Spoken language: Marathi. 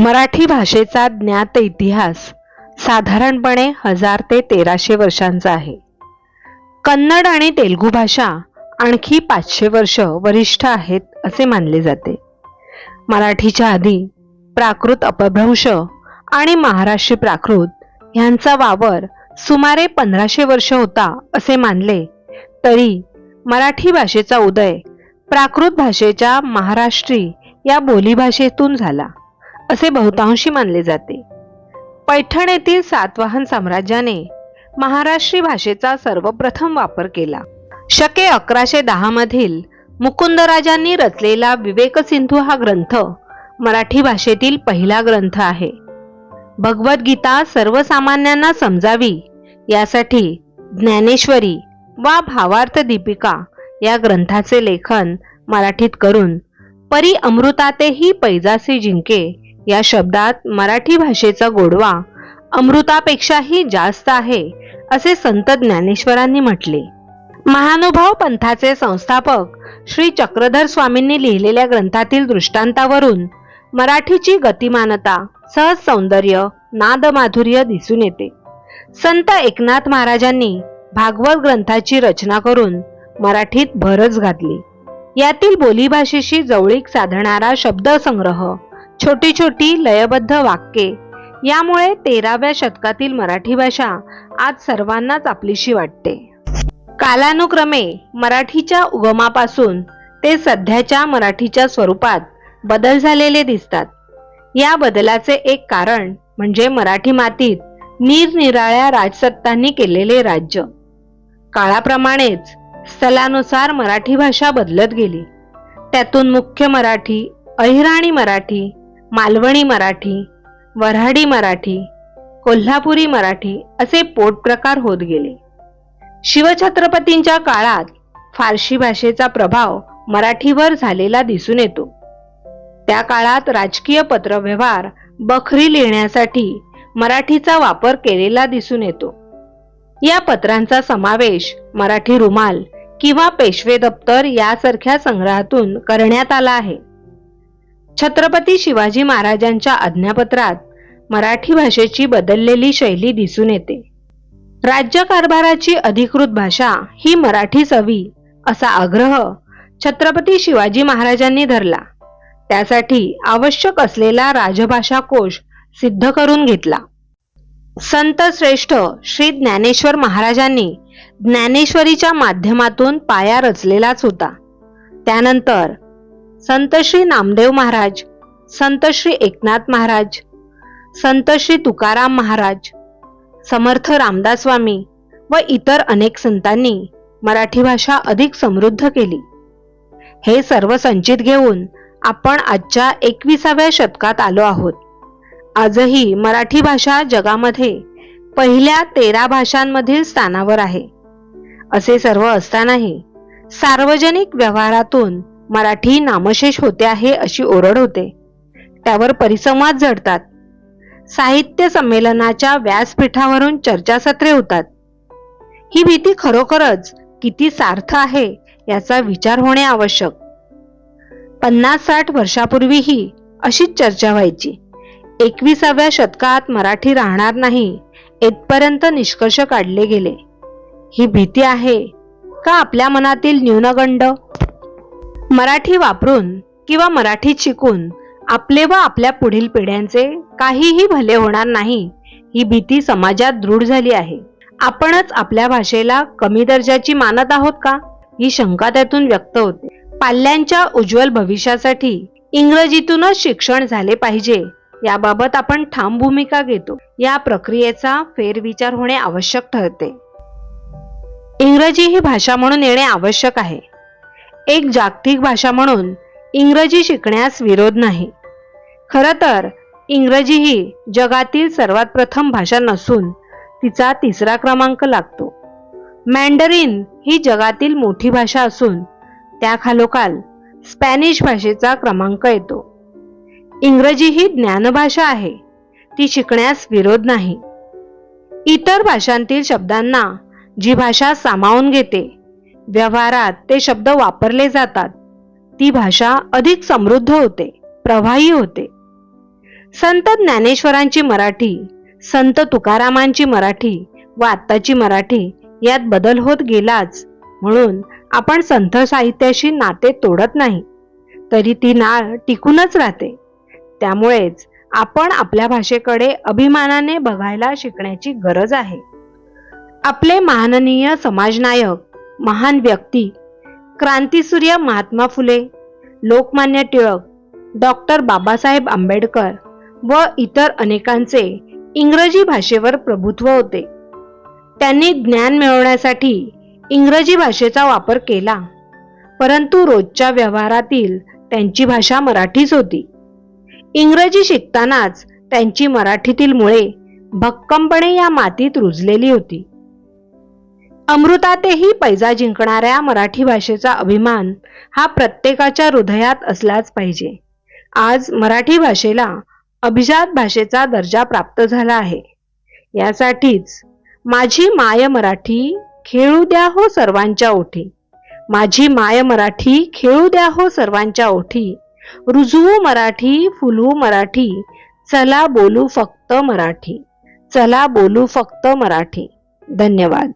मराठी भाषेचा ज्ञात इतिहास साधारणपणे हजार ते तेराशे वर्षांचा आहे. कन्नड आणि तेलुगू भाषा आणखी पाचशे वर्ष वरिष्ठ आहेत असे मानले जाते. मराठीच्या आधी प्राकृत अपभ्रंश आणि महाराष्ट्री प्राकृत ह्यांचा वावर सुमारे पंधराशे वर्ष होता असे मानले तरी मराठी भाषेचा उदय प्राकृत भाषेच्या महाराष्ट्री या बोलीभाषेतून झाला. असे बहुतांशी मानले जाते. पैठण येथील सातवाहन साम्राज्याने महाराष्ट्री भाषेचा सर्वप्रथम वापर केला. शके अकराशे दहा मधील मुकुंदराजांनी रचलेला विवेक सिंधू हा ग्रंथ मराठी भाषेतील पहिला ग्रंथ आहे. भगवद्गीता सर्वसामान्यांना समजावी यासाठी ज्ञानेश्वरी वा भावार्थ दीपिका या ग्रंथाचे लेखन मराठीत करून परी अमृतातेही पैजासी जिंके या शब्दात मराठी भाषेचा गोडवा अमृतापेक्षाही जास्त आहे असे संत ज्ञानेश्वरांनी म्हटले. महानुभाव पंथाचे संस्थापक श्री चक्रधर स्वामींनी लिहिलेल्या ग्रंथातील दृष्टांतावरून मराठीची गतिमानता सहज सौंदर्य नादमाधुर्य दिसून येते. संत एकनाथ महाराजांनी भागवत ग्रंथाची रचना करून मराठीत भरच घातली. यातील बोलीभाषेशी जवळीक साधणारा शब्दसंग्रह छोटी छोटी लयबद्ध वाक्ये. यामुळे तेराव्या शतकातील मराठी भाषा आज सर्वांनाच आपलीशी वाटते. कालानुक्रमे मराठीच्या उगमापासून ते सध्याच्या मराठीच्या स्वरूपात बदल झालेले दिसतात. या बदलाचे एक कारण म्हणजे मराठी मातीत निरनिराळ्या राजसत्तांनी केलेले राज्य. काळाप्रमाणेच स्थलानुसार मराठी भाषा बदलत गेली. त्यातून मुख्य मराठी अहिराणी मराठी मालवणी मराठी वऱ्हाडी मराठी कोल्हापुरी मराठी असे पोट प्रकार होत गेले. शिवछत्रपतींच्या काळात फारशी भाषेचा प्रभाव मराठीवर झालेला दिसून येतो. त्या काळात राजकीय पत्रव्यवहार बखरी लिहिण्यासाठी मराठीचा वापर केलेला दिसून येतो. या पत्रांचा समावेश मराठी रुमाल किंवा पेशवे दप्तर यासारख्या संग्रहातून करण्यात आला आहे. छत्रपती शिवाजी महाराजांच्या आज्ञापत्रात मराठी भाषेची बदललेली शैली दिसून येते. राज्यकारभाराची अधिकृत भाषा ही मराठी सवी असा आग्रह छत्रपती शिवाजी महाराजांनी धरला. त्यासाठी आवश्यक असलेला राजभाषा कोश सिद्ध करून घेतला. संत श्रेष्ठ श्री ज्ञानेश्वर महाराजांनी ज्ञानेश्वरीच्या माध्यमातून पाया रचलेलाच होता. त्यानंतर संत श्री नामदेव महाराज संत श्री एकनाथ महाराज संत श्री तुकाराम महाराज समर्थ रामदास स्वामी व इतर अनेक संतांनी मराठी भाषा अधिक समृद्ध केली. हे सर्व संचित घेऊन आपण आजच्या एकविसाव्या शतकात आलो आहोत. आजही मराठी भाषा जगामध्ये पहिल्या तेरा भाषांमधील स्थानावर आहे. असे सर्व असतानाही सार्वजनिक व्यवहारातून मराठी नामशेष होते आहे अशी ओरड होते. त्यावर परिसंवाद झडतात. साहित्य संमेलनाच्या व्यासपीठावरून चर्चासत्रे होतात. ही भीती खरोखरच किती सार्थ आहे याचा विचार होणे आवश्यक. पन्नास साठ वर्षापूर्वीही अशीच चर्चा व्हायची. एकविसाव्या शतकात मराठी राहणार नाही येथपर्यंत निष्कर्ष काढले गेले. ही भीती आहे का आपल्या मनातील न्यूनगंड? मराठी वापरून किंवा मराठीत शिकून आपले व आपल्या पुढील पिढ्यांचे काहीही भले होणार नाही ही भीती समाजात दृढ झाली आहे. आपणच आपल्या भाषेला कमी दर्जाची मानत आहोत का? ही शंका त्यातून व्यक्त होते. पाल्यांच्या उज्ज्वल भविष्यासाठी इंग्रजीतूनच शिक्षण झाले पाहिजे याबाबत आपण ठाम भूमिका घेतो. या प्रक्रियेचा फेरविचार होणे आवश्यक ठरते. इंग्रजी ही भाषा म्हणून येणे आवश्यक आहे. एक जागतिक भाषा म्हणून इंग्रजी शिकण्यास विरोध नाही. खरं तर इंग्रजी ही जगातील सर्वात प्रथम भाषा नसून तिचा तिसरा क्रमांक लागतो. मँडरिन ही जगातील मोठी भाषा असून त्याखालोखाल स्पॅनिश भाषेचा क्रमांक येतो. इंग्रजी ही ज्ञानभाषा आहे ती शिकण्यास विरोध नाही. इतर भाषांतील शब्दांना जी भाषा सामावून घेते व्यवहारात ते शब्द वापरले जातात. ती भाषा अधिक समृद्ध होते प्रवाही होते. संत ज्ञानेश्वरांची मराठी संत तुकारामांची मराठी व आत्ताची मराठी यात बदल होत गेलाच म्हणून आपण संत साहित्याशी नाते तोडत नाही. तरी ती नाळ टिकूनच राहते. त्यामुळेच आपण आपल्या भाषेकडे अभिमानाने बघायला शिकण्याची गरज आहे. आपले माननीय समाजनायक महान व्यक्ती. क्रांतीसूर्य महात्मा फुले लोकमान्य टिळक डॉक्टर बाबासाहेब आंबेडकर व इतर अनेकांचे इंग्रजी भाषेवर प्रभुत्व होते. त्यांनी ज्ञान मिळवण्यासाठी इंग्रजी भाषेचा वापर केला परंतु रोजच्या व्यवहारातील त्यांची भाषा मराठीच होती. इंग्रजी शिकतानाच त्यांची मराठीतील मुळे भक्कमपणे या मातीत रुजलेली होती. अमृतातेही पैजा जिंकणाऱ्या मराठी भाषेचा अभिमान हा प्रत्येकाच्या हृदयात असलाच पाहिजे. आज मराठी भाषेला अभिजात भाषेचा दर्जा प्राप्त झाला आहे. यासाठीच माझी माय मराठी खेळू द्या हो सर्वांच्या ओठी. माझी माय मराठी खेळू द्या हो सर्वांच्या ओठी. रुजवू मराठी फुलवू मराठी चला बोलू फक्त मराठी. चला बोलू फक्त मराठी. धन्यवाद.